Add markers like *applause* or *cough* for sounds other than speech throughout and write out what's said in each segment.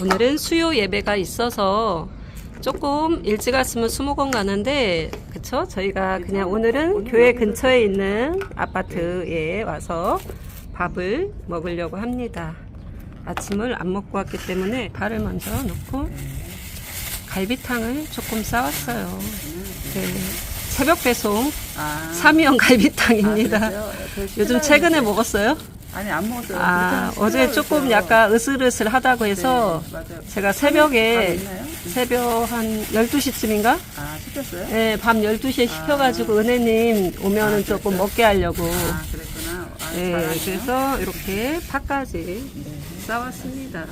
오늘은 수요 예배가 있어서 조금 일찍 왔으면 수목원 가는데 그쵸? 저희가 그냥 오늘은 교회 근처에 있는 아파트에 와서 밥을 먹으려고 합니다. 아침을 안 먹고 왔기 때문에 발을 먼저 넣고 갈비탕을 조금 싸왔어요. 네. 새벽 배송 아, 삼이온 갈비탕입니다. 아, 그러세요? 그 요즘 최근에 먹었어요? 아니 안 먹었어요. 아, 어제 조금 시켜요. 약간 으슬으슬하다고 해서 네. 제가 밥 새벽에? 새벽 한 12시쯤인가? 아 시켰어요? 네, 밤 12시에 시켜가지고 은혜님 오면은 아, 조금? 먹게 하려고. 아 그랬구나. 아, 네. 그래서 이렇게 팥까지 네. 싸왔습니다.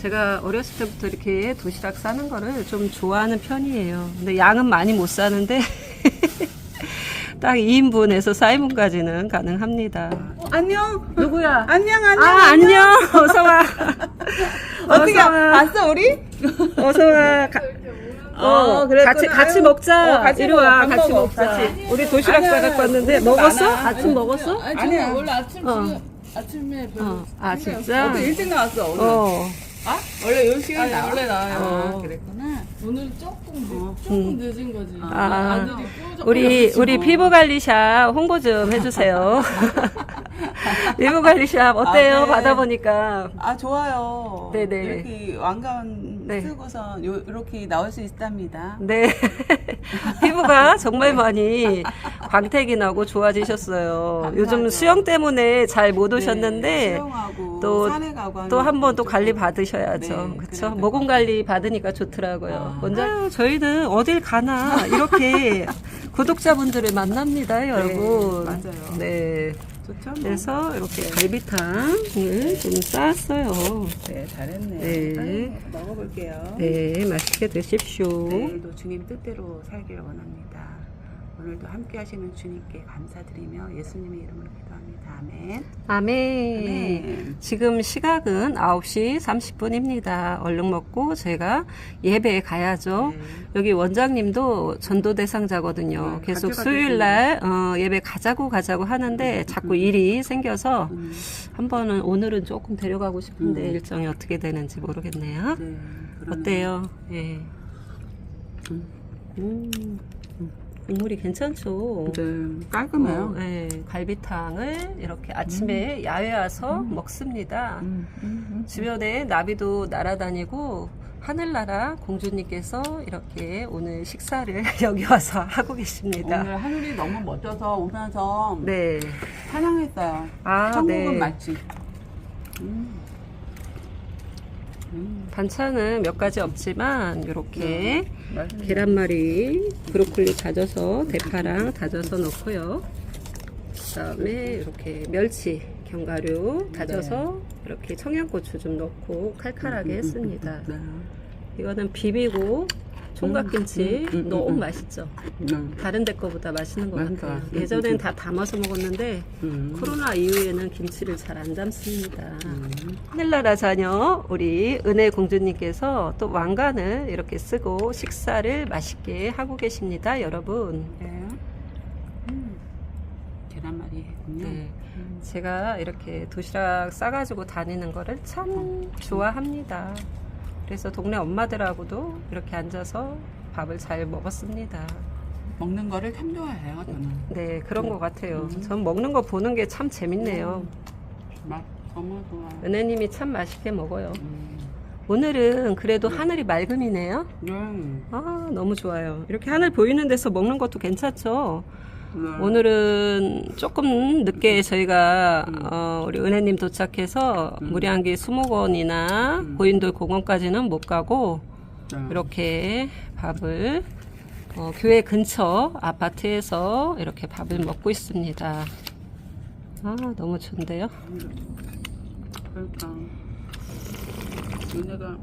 제가 어렸을 때부터 이렇게 도시락 싸는 거를 좀 좋아하는 편이에요. 근데 양은 많이 못 싸는데 *laughs* 딱 2인분에서 4인분까지는 가능합니다. 안녕. 누구야? *laughs* 안녕 안녕. 아, 안녕. *laughs* 어서 와. *laughs* 어떻게 어서 와. 봤어 우리? 어서 와. 가, 어, 그랬구나. 같이 같이 아유. 먹자. 어, 같이 이리 먹어. 와. 밥 같이 먹어. 먹자. 같이. 우리 도시락 아니야, 싸 갖고 왔는데 먹었어? 많아. 아침 먹었어? 아니, 아니야. 저는 원래 아침 어. 지금 아침에 별로 어. 아, 생각 진짜? 어제 일찍 나왔어 오늘. 어. 아 원래 이 시간 아니, 나와? 원래 나와요. 아 어. 그랬구나. 오늘 조금 늦, 어. 조금 음. 늦은 거지. 아. 아 들이 꾸적 우리 우리 피부 관리샵 홍보 좀 해주세요. *laughs* 피부 관리샵 어때요? 아, 네. 받아보니까 아 좋아요. 네네. 이렇게 왕가운 네. 쓰고선 요, 이렇게 나올 수 있답니다. 네 *laughs* 피부가 정말 많이 광택이 나고 좋아지셨어요. 감사하죠. 요즘 수영 때문에 잘 못 오셨는데 네, 수영하고 또- 산에 가고 또 한 번 또 관리 받으셔야죠. 네, 그렇죠? 모공 관리 받으니까 좋더라고요. 아. 먼저 아유, 저희는 어딜 가나 이렇게 *laughs* 구독자분들을 만납니다, 여러분. 맞아요. 네. 좋죠. 뭐. 그래서 이렇게 갈비탕을 좀 쌓았어요. 네 잘했네. 네. 먹어볼게요. 네, 맛있게 드십시오. 내일도 주님 뜻대로 살기를 원합니다. 오늘도 함께 하시는 주님께 감사드리며 예수님의 이름으로 기도합니다. 아멘. 아멘. 아멘. 지금 시각은 9시 30분입니다. 얼른 먹고 저희가 예배에 가야죠. 네. 여기 원장님도 전도 대상자거든요. 네, 계속 수요일 날 어, 예배 가자고 가자고 하는데 자꾸 일이 생겨서 음, 한 번은 오늘은 조금 데려가고 싶은데 음. 일정이 어떻게 되는지 모르겠네요. 네. 어때요? 예. 음. 음, 국물이 괜찮죠? 네, 깔끔해요. 어, 예, 갈비탕을 이렇게 아침에 야외 와서 먹습니다. 음, 음, 음. 주변에 나비도 날아다니고 하늘나라 공주님께서 이렇게 오늘 식사를 *laughs* 여기 와서 하고 계십니다. 오늘 하늘이 너무 멋져서 오면서 네. 찬양했어요. 아, 천국은 네. 맛집. 음. 음, 반찬은 몇 가지 없지만 이렇게 맛있네. 계란말이, 브로콜리 다져서 대파랑 다져서 넣고요. 그 다음에 이렇게 멸치, 견과류 다져서 이렇게 청양고추 좀 넣고 칼칼하게 했습니다. 네. 이거는 비비고 총각김치 음, 음, 음, 너무 음. 맛있죠. 네. 다른 데 거보다 맛있는 것 맛있다. 같아요. 음, 예전엔 음. 다 담아서 먹었는데 음. 코로나 이후에는 김치를 잘 안 담습니다. 음. 하늘나라 자녀 우리 은혜 공주님께서 또 왕관을 이렇게 쓰고 식사를 맛있게 하고 계십니다, 여러분. 네. 음. 계란말이 했군요. 네. 음. 제가 이렇게 도시락 싸가지고 다니는 거를 참 좋아합니다. 그래서 동네 엄마들하고도 이렇게 앉아서 밥을 잘 먹었습니다. 먹는 거를 참 좋아해요, 저는. 네, 그런 것 같아요. 음. 전 먹는 거 보는 게 참 재밌네요. 맛 너무 좋아. 은혜님이 참 맛있게 먹어요. 음. 오늘은 그래도 하늘이 맑음이네요. 네. 아, 너무 좋아요. 이렇게 하늘 보이는 데서 먹는 것도 괜찮죠. 네. 오늘은 조금 늦게 저희가 음. 어, 우리 은혜님 도착해서 음. 무량기 수목원이나 음. 고인돌 공원까지는 못 가고 네. 이렇게 밥을 어, 교회 근처 아파트에서 이렇게 밥을 먹고 있습니다. 아 너무 좋은데요. 그러니까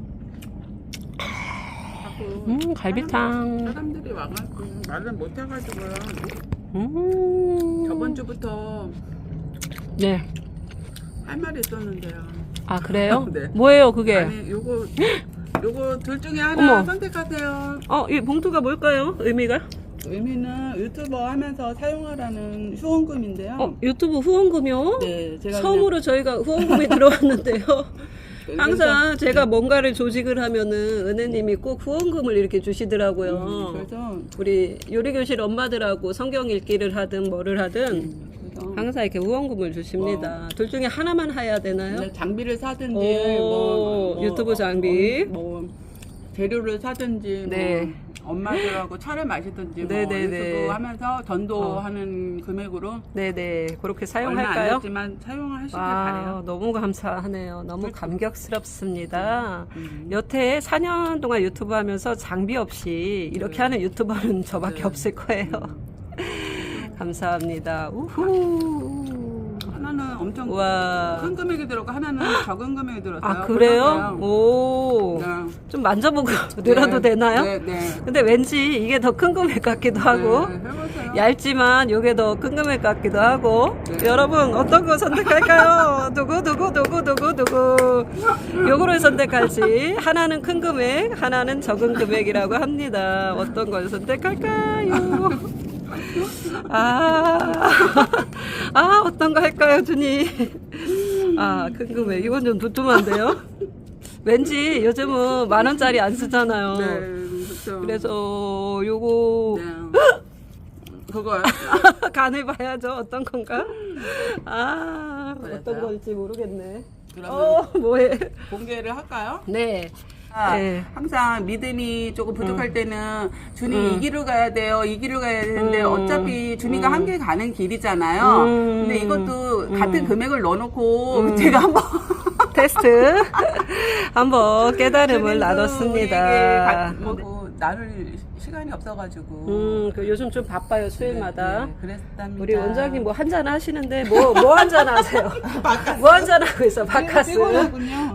자꾸 음 갈비탕. 사람들이 와가지고 말을 못 해가지고요. 음. 저번 주부터 네. 할 말이 있었는데요. 아 그래요? *laughs* 네. 뭐예요 그게? 아니 요거 *gasps* 요거 둘 중에 하나 어머. 선택하세요. 어, 이 봉투가 뭘까요? 의미가? 의미는 유튜버 하면서 사용하라는 후원금인데요. 어, 유튜브 후원금이요? 네, 제가 처음으로 저희가 후원금이 *laughs* 들어왔는데요. *laughs* 항상 제가 뭔가를 조직을 하면은 은혜님이 꼭 후원금을 이렇게 주시더라고요. 음, 그래서 우리 요리교실 엄마들하고 성경 읽기를 하든 뭐를 하든 그래서 항상 이렇게 후원금을 주십니다. 둘 중에 하나만 해야 되나요? 네, 장비를 사든지 오, 뭐, 유튜브 장비. 어, 뭐 재료를 사든지 네. 뭐 엄마들하고 차를 마시든지 뭐 네네네. 유튜브 하면서 어. 전도하는 금액으로 네네 그렇게 얼마 안 사용할까요? 됐지만 사용하시길 아, 바래요. 너무 감사하네요. 너무 감격스럽습니다. 음. 여태 4년 동안 유튜브 하면서 장비 없이 이렇게 네. 하는 유튜버는 저밖에 네. 없을 거예요. *laughs* 감사합니다. 우후. 하나는 엄청 와. 큰 금액이 들었고 하나는 적은 금액이 들었어요. 아, 그래요? 몰랐어요. 오. 네. 좀 만져보고 *laughs* 늘어도 네. 되나요? 네, 네. 근데 왠지 이게 더 큰 금액 같기도 하고. 네, 해보세요. 얇지만 요게 더 큰 금액 같기도 하고 네. 여러분 어떤 거 선택할까요? *laughs* 누구 누구 누구 누구 누구 요거를 선택할지 하나는 큰 금액 하나는 적은 금액이라고 합니다 어떤 걸 선택할까요? *laughs* 아, 아 어떤 거 할까요 주님 아큰 금액 이건 좀 두툼한데요 왠지 요즘은 만 원짜리 안 쓰잖아요 네, 그렇죠. 그래서 요거 네. 그거요. *laughs* 간을 봐야죠. 어떤 건가? 아, 어떤 그래서요? 건지 모르겠네. 그러면 어, 뭐해? 공개를 할까요? 네. 아, 네. 항상 믿음이 조금 부족할 때는 주님 음. 이 길로 가야 돼요. 이 길로 가야 되는데 음. 어차피 주님과 음. 함께 가는 길이잖아요. 음. 근데 이것도 음. 같은 금액을 넣어놓고 음. *laughs* 제가 한번 테스트 한번 *laughs* 깨달음을 주님도 우리에게 나눴습니다. 나눌 시간이 없어가지고. 음, 그 요즘 좀 바빠요 수요일마다. 네, 네, 그랬답니다. 우리 원장님 뭐 한잔 하시는데 뭐 뭐 한잔 하세요? *laughs* 뭐 한잔 하고 있어? 바카스.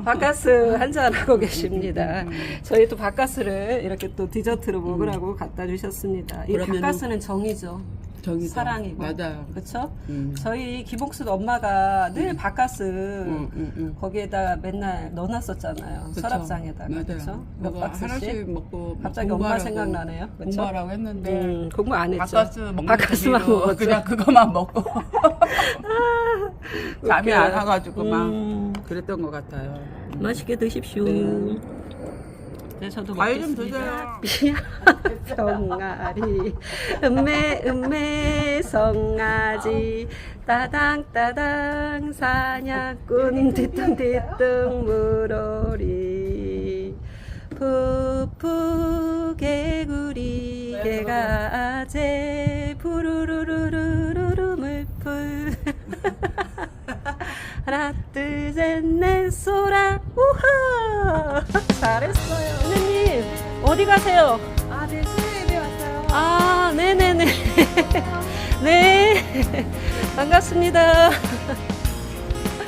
바카스 한잔 하고 계십니다. 저희 또 바카스를 이렇게 또 디저트로 먹으라고 갖다 주셨습니다. 이 그러면은 바카스는 정이죠. 정이죠. 사랑이고. 맞아요. 그렇죠? 음. 저희 기복수 엄마가 늘 음, 음, 음. 거기에다 맨날 넣어놨었잖아요. 그쵸. 서랍장에다가. 맞아요. 그렇죠? 몇 뭐가 박스씩. 하나씩 먹고 갑자기 공부하라고, 엄마 생각나네요. 그쵸? 공부하라고 했는데 음, 공부 안 했죠. 바카스 먹는 바카스만 재미로 먹었죠. 그냥 그것만 먹고 *laughs* 잠이 안. 와가지고 막 음, 그랬던 것 같아요. 맛있게 드십시오. 네. 네, 저도 과일 좀 먹겠습니다. 성아리 음메 음메 성아지. 따당 따당 사냥꾼. 뒤뚱 뒤뚱 물오리. 푸푸 개구리 개가제 하나 둘 셋 넷 소라. 우하! 잘했어요. 은혜님 어디 가세요? 아, 네, 수요일에 왔어요. 아 네네네. *laughs* 네. 반갑습니다